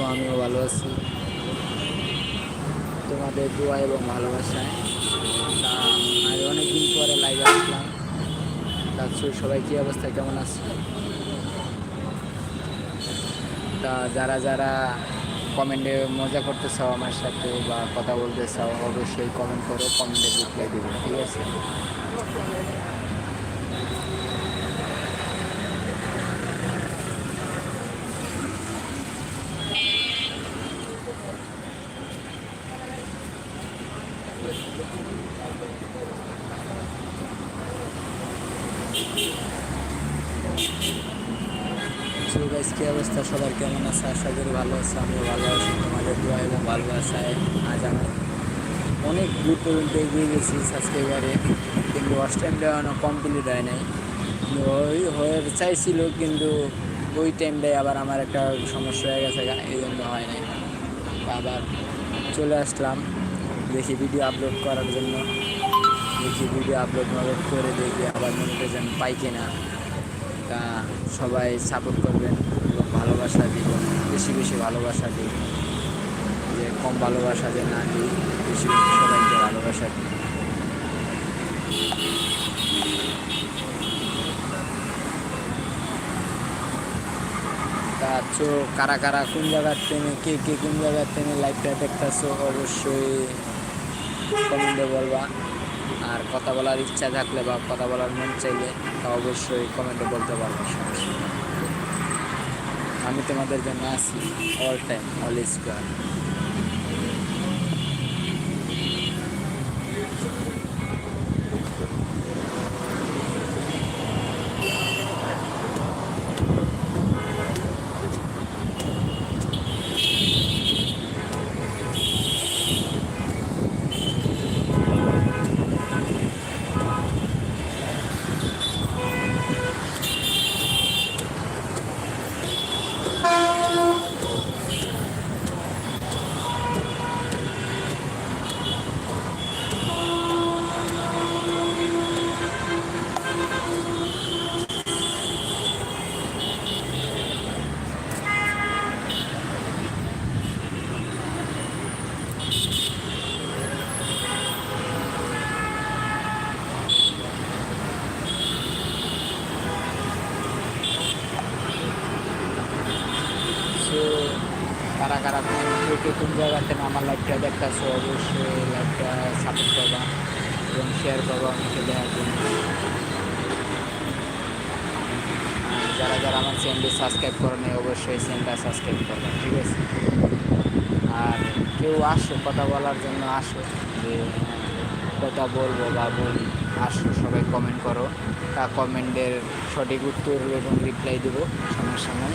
আছো আমিও ভালো আছি। তোমাদের দোয়া এবং ভালোবাসায়। তা আজ অনেকদিন পরে লাইভে আসলাম। ডাকছো সবাই কী অবস্থা? কেমন আছে? তা, যারা যারা কমেন্টে মজা করতে চাও আমার সাথে বা কথা বলতে চাও, অবশ্যই কমেন্ট করো কমেন্টে রিপ্লাই দেবো, ঠিক আছে? সো অবস্থা? সবার কেমন আছে? আশা করি ভালো আছে। আমিও ভালো আছি। তোমাদের দোয়া এবং ভালোবাসায় আজ আমি অনেক দূর পর্যন্ত এগিয়ে গেছি সাবস্ক্রাইবারে কিন্তু ওয়াচ টাইমটা এখনও কমপ্লিট হয় নাই। ওই হয়ে চাইছিল, কিন্তু ওই টাইমটাই আবার আমার একটা সমস্যা হয়ে গেছে এই জন্য হয় নাই। আবার চলে আসলাম। দেখি ভিডিও আপলোড করার জন্য। দেখি ভিডিও আপলোড আপলোড করে দেখি আবার মনিটাইজেশন পাই কিনা। তা সবাই সাপোর্ট করবেন এবং ভালোবাসা দিবেন বেশি বেশি ভালোবাসা দিই যে কম ভালোবাসা যে না দিই, বেশি বেশি সবাইকে ভালোবাসা দিই। তা কারা কারা কোন জায়গার ট্রেনে কে কে কোন জায়গার ট্রেনে লাইভটা দেখতেছো? অবশ্যই কমেন্টে বলবা। আর কথা বলার ইচ্ছা থাকলে বা কথা বলার মন চাইলে তা অবশ্যই কমেন্টে বলতে পারব। আমি তোমাদের জন্য আছি all time all square so কারা কারা কোন কোন জায়গাতে আমার লাইভটা দেখতেছো অবশ্যই লাইভটা সাপোর্ট করবা এবং শেয়ার করবা অনেকে দেখার জন্য। যারা যারা আমার চ্যানেলটি সাবস্ক্রাইব করে নেই, অবশ্যই চ্যানেলটা সাবস্ক্রাইব করবা, ঠিক আছে? আর কেউ আসো, কথা বলার জন্য আসো, যে কথা বলব বা বলি, আসো, সবাই কমেন্ট করো। তা কমেন্টের সঠিক উত্তর এবং রিপ্লাই দেবো সমস্যা নেই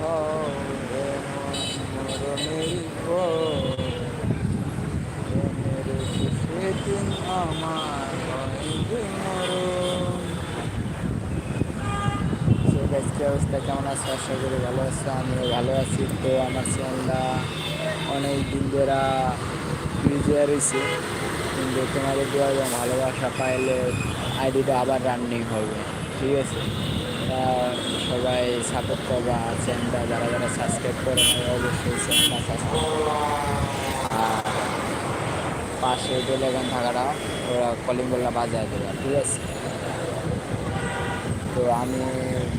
হয় যদি মরণের সেদিন আমার অবস্থা? কেমন আছে? আশা করি ভালো আছে। আমিও ভালো আছি তো আমার চ্যানেলটা অনেক দিন ধরে ইউজার রয়েছে। কিন্তু তোমাদের এবং ভালোবাসা পাইলে আইডিটা আবার রানিং হবে। ঠিক আছে। সবাই সাপোর্ট করবা চ্যানেলটা যারা যারা সাবস্ক্রাইব করে অবশ্যই চ্যানেলটা সাবস্ক্রাইব আর পাশে বেল এখন থাকাটা ওরা কলিং বেলটা বাজায় দেবে, ঠিক আছে? তো আমি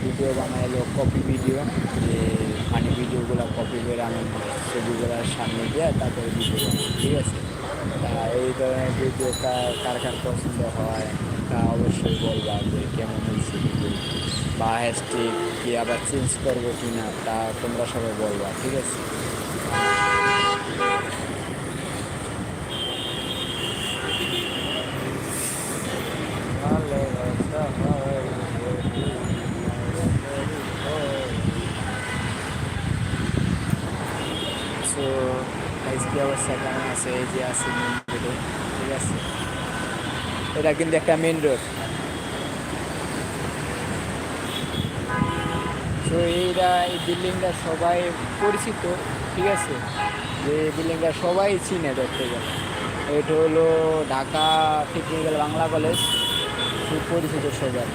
ভিডিও বানাইলো কপি ভিডিও যে ফানি ভিডিওগুলো কপি করে আমি ছবিগুলোর সামনে দিয়ে তারপরে ভিডিও বানাই ঠিক আছে? এই ধরনের ভিডিও কার পছন্দ হয়, তা অবশ্যই বলবা যে কেমন হয়েছে বা হ্যাশট্যাগ কি আবার চেঞ্জ করব কি না তা তোমরা সবাই বলবা, ঠিক আছে? ভালোবাসা হয় যদি সো আজকে অবস্থা কেমন আছে, এই যে আছে মেন রোডে ঠিক আছে? এটা কিন্তু একটা মেন রোড তো এইটা এই বিল্ডিংটা সবাই পরিচিত, ঠিক আছে? যে বিল্ডিংটা সবাই চিনে ধরতে গেলে। এটা হলো ঢাকা টেকনিক্যাল বাংলা কলেজ খুব পরিচিত সবার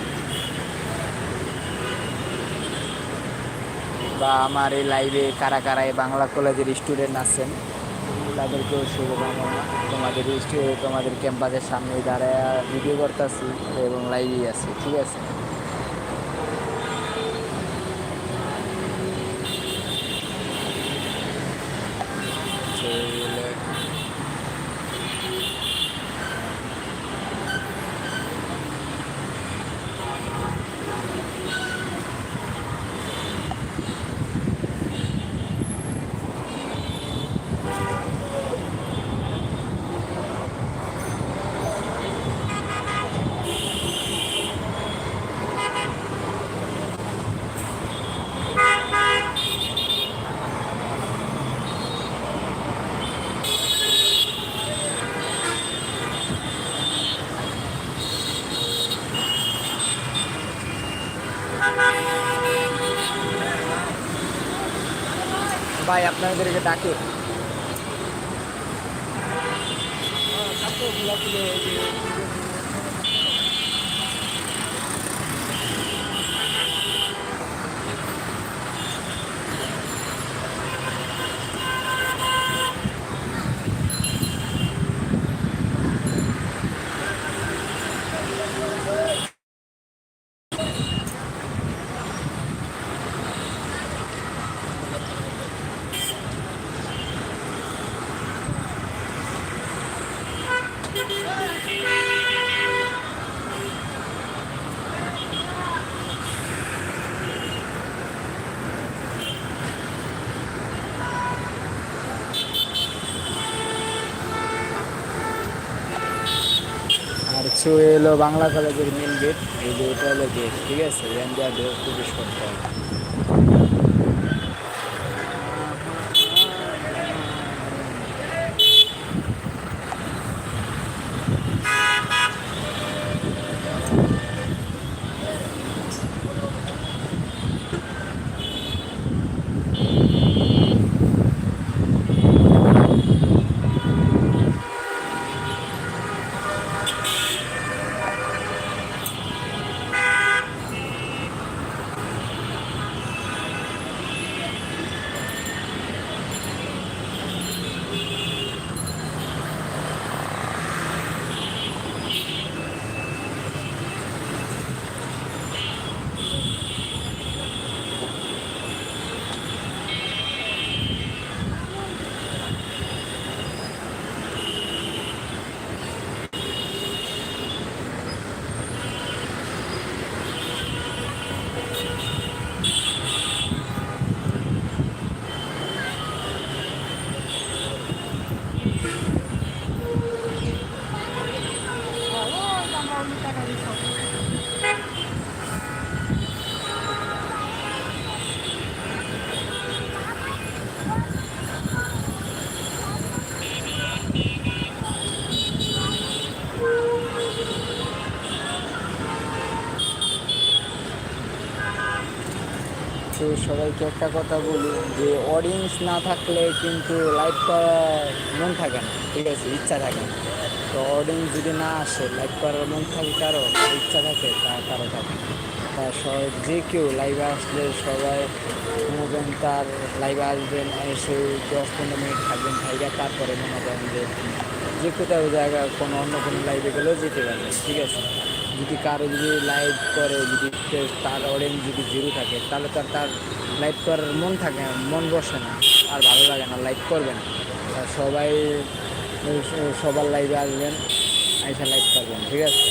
বা আমার এই লাইভে কারা কারা এই বাংলা কলেজের স্টুডেন্ট আছেন তাদেরকেও শুভকামনা তোমাদের স্টুডিও তোমাদের ক্যাম্পাসের সামনেই দাঁড়ায় ভিডিও করতেছি এবং লাইভেই আছে, ঠিক আছে চলে ভাই আপনাদেরকে ডাকে আর ছু এলো বাংলা কলেজের মেন গেট এই যে এটা হলো গেট ঠিক আছে? প্রবেশ করতে হবে তো সবাইকে একটা কথা বলি যে অডিয়েন্স না থাকলে কিন্তু লাইভ করার মন থাকে না, ঠিক আছে? ইচ্ছা থাকে না। তো অডিয়েন্স যদি না আসে লাইভ করার মন থাকে কারও, ইচ্ছা থাকে, তা কারও থাকে তা সবাই, যে কেউ লাইভে আসলে সবাই মনে তার লাইভে আসবেন এসে দশ পনেরো মিনিট থাকবেন ভাইয়া তারপরে মনে করেন যে যে কোথাও জায়গা, কোনো অন্য কোনো লাইভে গেলেও যেতে পারবেন, ঠিক আছে? যদি কারও যদি লাইভ করে, যদি তার অডিয়েন্স যদি জিরো থাকে, তাহলে তার তার লাইভ করার মন থাকে না, মন বসে না, আর ভালো লাগে না লাইভ করবে না। সবাই সবার লাইভে আসবেন, আইসা লাইভ করবেন, ঠিক আছে?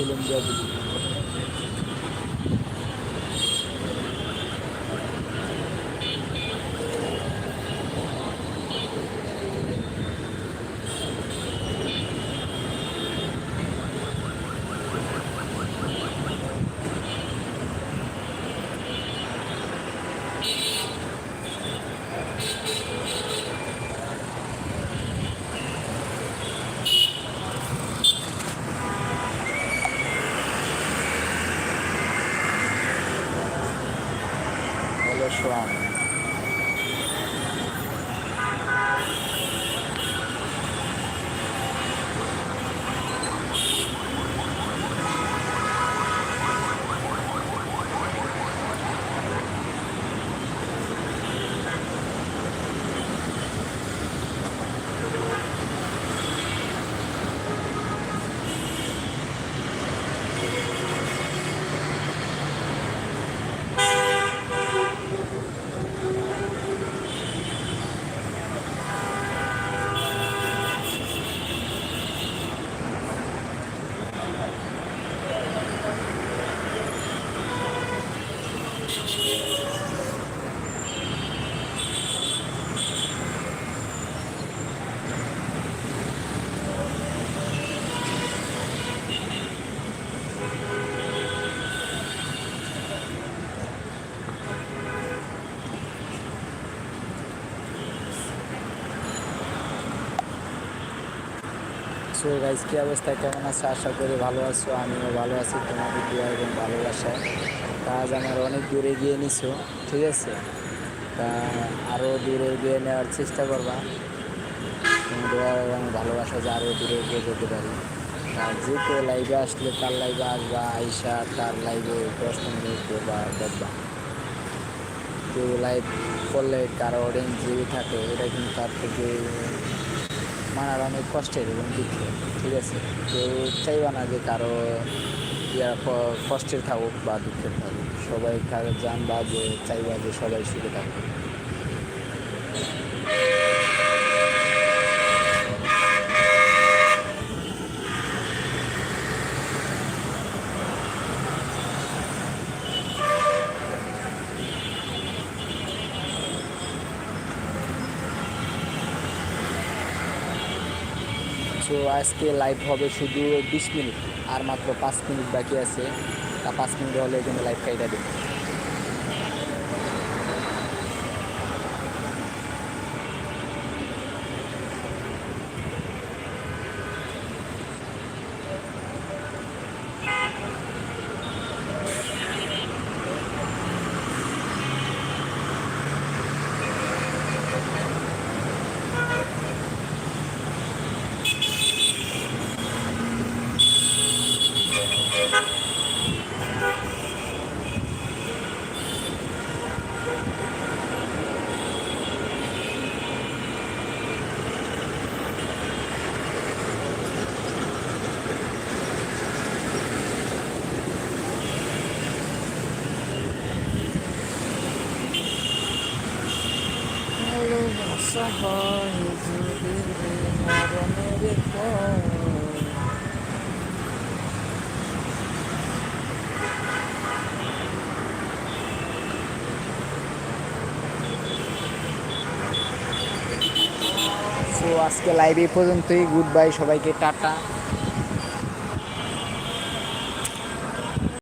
söyleyeceğim. যাবি হলো সো গাইজ কী অবস্থা? কেমন আছে? আশা করি ভালো আছো, আমিও ভালো আছি, তোমাদের দোয়া এবং ভালোবাসা আজ আমার অনেক দূরে গিয়ে নিছো, ঠিক আছে? তা আরও দূরে গিয়ে নেওয়ার চেষ্টা করবা। দোয়া এবং ভালোবাসা যে আরও দূরে গিয়ে যেতে পারি। আর যে কেউ লাইভে আসলে তার লাইভে আসবা, আইসা তার লাইভে প্রশ্ন মিনিট বা দেখবা। কেউ লাইভ করলে কারও অডিয়েন্স যদি থাকে, এটা কিন্তু তার থেকে মানার অনেক কষ্টের এবং দুঃখের, ঠিক আছে? কেউ চাইবা না যে কারও ইয়া কষ্টের থাকুক বা দুঃখের থাকুক। সবাই কারও জানবা যে চাইবা যে সবাই সুখে থাকুক। সো আজকে লাইভ হবে শুধু বিশ মিনিট, আর মাত্র পাঁচ মিনিট বাকি আছে। তা পাঁচ মিনিট হলে কিন্তু লাইভ কাইটা দেবে আজকে লাইভ এই পর্যন্তই. গুড বাই সবাইকে টাটা।